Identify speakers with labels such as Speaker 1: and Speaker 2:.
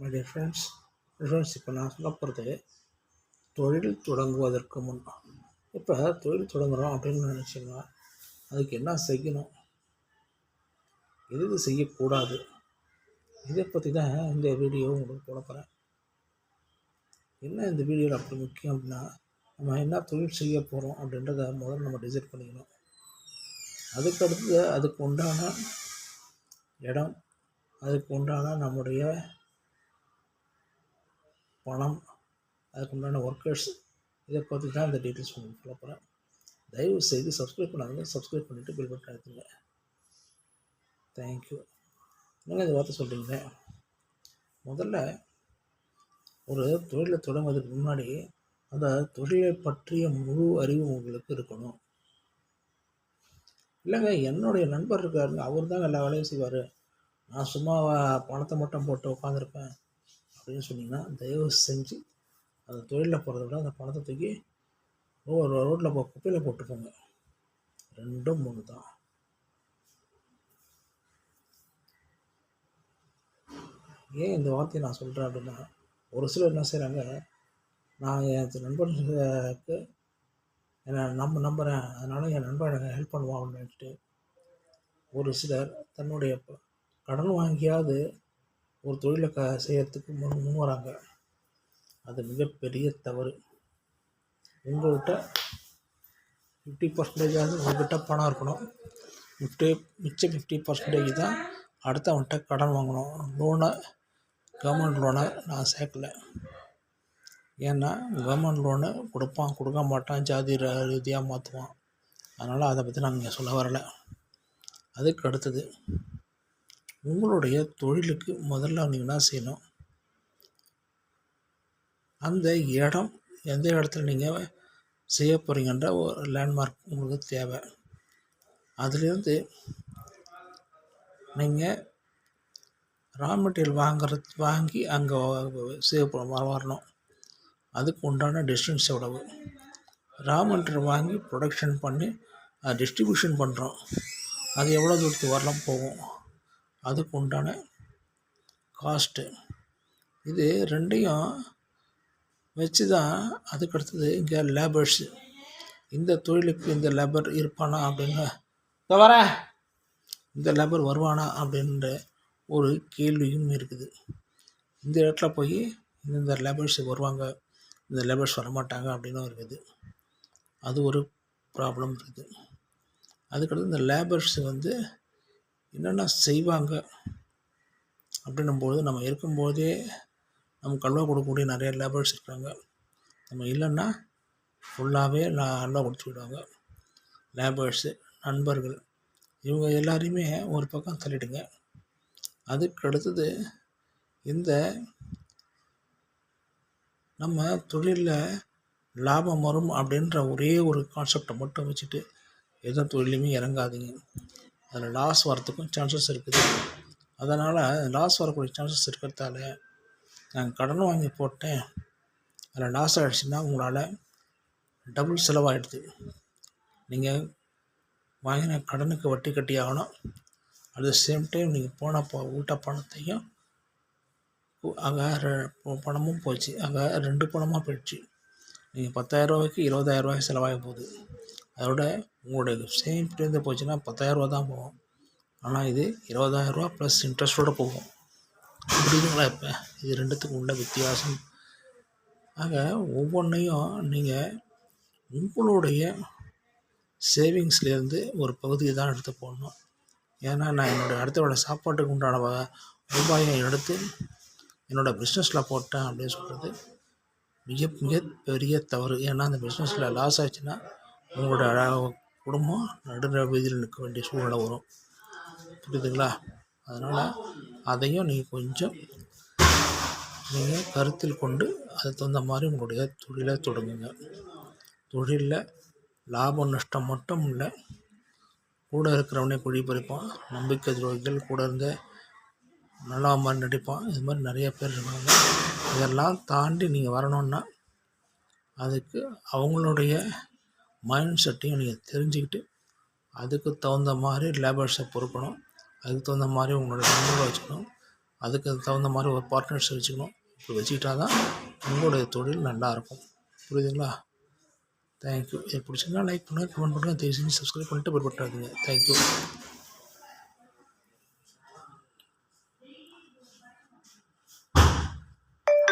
Speaker 1: My dear friends friends இப்போ நான் சொல்ல போகிறது தொழில் தொடங்குவதற்கு முன். இப்போ தொழில் தொடங்குறோம் அப்படின்னு நினச்சிங்கன்னா அதுக்கு என்ன செய்யணும்? எது செய்யக்கூடாது? இதை பற்றி தான் இந்த வீடியோ உங்களுக்கு போட போகிறேன் என்ன இந்த வீடியோவில் அப்படி முக்கியம் அப்படின்னா நம்ம என்ன தொழில் செய்ய போகிறோம் அப்படின்றத முதல்ல நம்ம டிசைட் பண்ணிக்கணும். அதுக்கடுத்து அதுக்கு உண்டான இடம் அதுக்கு உண்டான நம்முடைய பணம் அதுக்கு உண்டான ஒர்க்கர்ஸ் இதை பற்றி தான் இந்த டீட்டெயில்ஸ் உங்களுக்கு சொல்ல போகிறேன் தயவு செய்து சப்ஸ்கிரைப் பண்ணாதீங்க சப்ஸ்கிரைப் பண்ணிவிட்டு பில் பட்டன் எடுத்துங்க தேங்க்யூ என்னங்க இந்த வார்த்தை சொல்கிறீங்க முதல்ல ஒரு தொழிலை தொடங்குவதற்கு முன்னாடி அந்த தொழிலை பற்றிய முழு அறிவு உங்களுக்கு இருக்கணும். இல்லைங்க என்னுடைய நண்பர் இருக்காருங்க. அவர் தான் எல்லா வேலையும் செய்வார். நான் சும்மா பணத்தை மட்டும் போட்டு உட்காந்துருப்பேன் அப்படின்னு சொன்னீங்கன்னா தயவு செஞ்சு அந்த தொழிலில் போகிறத விட அந்த பணத்தை தூக்கி ஒரு ரோட்டில் போ குப்பையில் போட்டுக்கோங்க. ரெண்டும் மூணு தான். ஏன் இந்த வார்த்தையை நான் சொல்கிறேன் அப்படின்னா ஒரு சிலர் என்ன செய்கிறாங்க நான் என் நண்பர்களுக்கு என்னை நம்ப நம்புகிறேன் அதனால் என் நண்பன் எனக்கு ஹெல்ப் பண்ணுவான் அப்படின்னு நினச்சிட்டு ஒரு சிலர் தன்னுடைய கடன் வாங்கியாவது ஒரு தொழிலை க செய்கிறதுக்கு முன் முன் வராங்க அது மிகப்பெரிய தவறு. உங்கள்கிட்ட ஃபிஃப்டி பர்சன்டேஜாவது உங்கள்கிட்ட பணம் இருக்கணும். ஃபிஃப்டி மிச்சம் ஃபிஃப்டி பர்சன்டேஜ் தான் அடுத்தவன்கிட்ட கடன் வாங்கணும். லோனை கவர்மெண்ட் லோனை நான் சேர்க்கல. ஏன்னா கவர்மெண்ட் லோனு கொடுப்பான் கொடுக்க மாட்டான் ஜாதி ர- ரீதியாக மாற்றுவான் அதனால் அதை பற்றி நான் இங்கே சொல்ல வரலை. அதுக்கு அடுத்தது உங்களுடைய தொழிலுக்கு முதல்ல நீங்கள் என்ன செய்யணும்? அந்த இடம் எந்த இடத்துல நீங்கள் செய்ய போகிறீங்கன்ற ஒரு லேண்ட்மார்க் உங்களுக்கு தேவை. அதுலேருந்து நீங்கள் ரா மெட்டீரியல் வாங்குறது வாங்கி அங்கே செய்ய போ- வரணும். அதுக்கு உண்டான டிஸ்டன்ஸ் எவ்வளவு? ரா மெட்டீரியல் வாங்கி ப்ரொடக்ஷன் பண்ணி அதை டிஸ்ட்ரிபியூஷன் பண்ணுறோம் அது எவ்வளோ தூரத்துக்கு வரலாம் போகும்? அதுக்கு உண்டான காஸ்ட்டு இது ரெண்டையும் வச்சு தான் அதுக்கு அடுத்தது இங்கே லேபர்ஸு இந்த தொழிலுக்கு இந்த லேபர் இருப்பானா அப்படின்னு வர இந்த லேபர் வருவானா அப்படின்ற ஒரு கேள்வியும் இருக்குது. இந்த இடத்துல போய் இந்த லேபர்ஸ் வருவாங்க இந்த லேபர்ஸ் வரமாட்டாங்க அப்படின்னும் இருக்குது. அது ஒரு ப்ராப்ளம் இருக்குது. அதுக்கடுத்து இந்த லேபர்ஸ் வந்து என்னென்ன செய்வாங்க அப்படின்னும்போது நம்ம இருக்கும்போதே நம்ம கல்வா கொடுக்கக்கூடிய நிறைய லேபர்ஸ் இருக்காங்க. நம்ம இல்லைன்னா ஃபுல்லாகவே நல்லா கொடுத்து விடுவாங்க. லேபர்ஸு நண்பர்கள் இவங்க எல்லாரையுமே ஒரு பக்கம் தள்ளிடுங்க. அதுக்கு அடுத்தது இந்த நம்ம தொழிலில் லாபம் வரும் அப்படின்ற ஒரே ஒரு கான்செப்டை மட்டும் வச்சுட்டு எந்த தொழிலையுமே இறங்காதீங்க. அதில் லாஸ் வரத்துக்கும் சான்சஸ் இருக்குது. அதனால் லாஸ் வரக்கூடிய சான்சஸ் இருக்கிறதால நான் கடன் வாங்கி போட்டேன். அதில் லாஸ் ஆகிடுச்சுன்னா உங்களால் டபுள் செலவாகிடுது நீங்கள் வாங்கின கடனுக்கு வட்டி கட்டி ஆகணும். அட் த சேம் டைம் நீங்கள் போன போ ஊட்ட பணத்தையும் அங்கே பணமும் போச்சு. அங்கே ரெண்டு பணமாக போயிடுச்சு. நீங்கள் பத்தாயிரரூவாய்க்கு இருபதாயிரரூவாய்க்கு செலவாக போகுது. அதோட உங்களுடைய சேமிப்புலேருந்து போச்சுன்னா பத்தாயிரரூவா தான் போகும். ஆனால் இது இருபதாயிரரூவா ப்ளஸ் இன்ட்ரெஸ்ட்டோடு போகும். புரியுதுங்களா இப்போ? இது ரெண்டுத்துக்கும் உள்ள வித்தியாசம். ஆக ஒவ்வொன்றையும் நீங்கள் உங்களுடைய சேவிங்ஸ்லேருந்து ஒரு பகுதியை தான் எடுத்து போடணும். ஏன்னா நான் என்னோடய அடுத்தவோட சாப்பாட்டுக்கு உண்டான ரூபாயை எடுத்து என்னோடய பிஸ்னஸில் போட்டேன் அப்படின்னு சொல்கிறது மிக மிக பெரிய தவறு. ஏன்னா அந்த பிஸ்னஸில் லாஸ் ஆச்சுன்னா உங்களோட அழகாக குடும்பம் நடுநிலை வீதியில் நிற்க வேண்டிய சூழ்நிலை வரும். புரியுதுங்களா? அதனால் அதையும் நீங்கள் கொஞ்சம் நீங்கள் கருத்தில் கொண்டு அதுக்கு தகுந்த மாதிரி உங்களுடைய தொழிலை தொடங்குங்க. தொழிலில் லாபம் நஷ்டம் மட்டும் இல்லை கூட இருக்கிறவனே குழி பறிப்பான் நம்பிக்கை துரோகிகள் கூட இருந்த நல்லா மாதிரி நடிப்பான். இது மாதிரி நிறைய பேர் இருக்காங்க. இதெல்லாம் தாண்டி நீங்கள் வரணுன்னா அதுக்கு அவங்களுடைய மைண்ட் செட்டையும் நீங்கள் தெரிஞ்சுக்கிட்டு அதுக்கு தகுந்த மாதிரி லேபர்ஸை பொறுக்கணும். அதுக்கு தகுந்த மாதிரி உங்களோட நண்பர்களை வச்சுக்கணும். அதுக்கு தகுந்த மாதிரி ஒரு பார்ட்னர்ஸ் வச்சுக்கணும். இப்படி வச்சுக்கிட்டா தான் உங்களுடைய தொழில் நல்லாயிருக்கும் புரியுதுங்களா? தேங்க்யூ இது பிடிச்சிருந்தா லைக் பண்ணுங்கள் கமெண்ட் பண்ணுங்கள் தயவு செஞ்சு சப்ஸ்கிரைப் பண்ணிட்டு பிற்பட்டுறாதீங்க தேங்க்யூ